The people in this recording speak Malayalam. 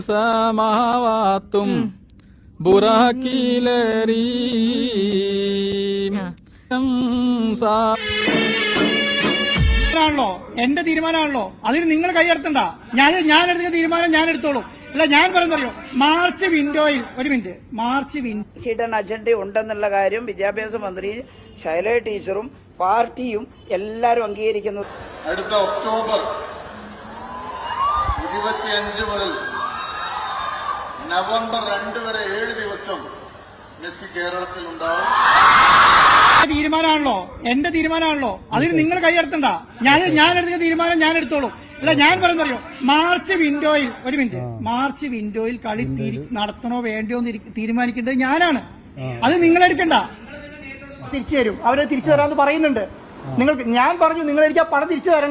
സമാവാത്തും ണല്ലോ ആണല്ലോ എന്റെ തീരുമാനമാണല്ലോ. അതിന് നിങ്ങൾ കൈയടത്തണ്ട. ഞാൻ ഞാൻ എടുത്ത തീരുമാനം ഞാൻ എടുത്തോളൂ അല്ല ഞാൻ പറയുന്നറിയോ മാർച്ച് വിൻഡോയിൽ ഒരു minute. March window hidden agenda ഉണ്ടെന്നുള്ള കാര്യം വിദ്യാഭ്യാസ മന്ത്രി ശൈല ടീച്ചറും പാർട്ടിയും എല്ലാവരും അംഗീകരിക്കുന്നു. അടുത്ത ഒക്ടോബർ ഇരുപത്തിയഞ്ച് മുതൽ നവംബർ രണ്ട് വരെ ഏഴ് ദിവസം മെസ്സി കേരളത്തിൽ ഉണ്ടാവും. തീരുമാനമാണല്ലോ. എന്റെ തീരുമാനമാണല്ലോ. അതിന് നിങ്ങൾ കൈയടത്തണ്ട ഞാൻ ഞാൻ എടുത്ത തീരുമാനം ഞാൻ എടുത്തോളൂ. അല്ല ഞാൻ പറയുന്നറിയോ മാർച്ച് വിൻഡോയിൽ ഒരു മിനിറ്റ്. മാർച്ച് വിൻഡോയിൽ കളി നടത്തണോ വേണ്ടയോ എന്ന് തീരുമാനിക്കേണ്ടത് ഞാനാണ്. അത് നിങ്ങൾ എടുക്കണ്ട. തിരിച്ചു തരും. അവരെ തിരിച്ചു തരാമെന്ന് പറയുന്നുണ്ട്. നിങ്ങൾ ഞാൻ പറഞ്ഞു നിങ്ങൾ എനിക്ക് ആ പണം തിരിച്ചു തരണ്ട.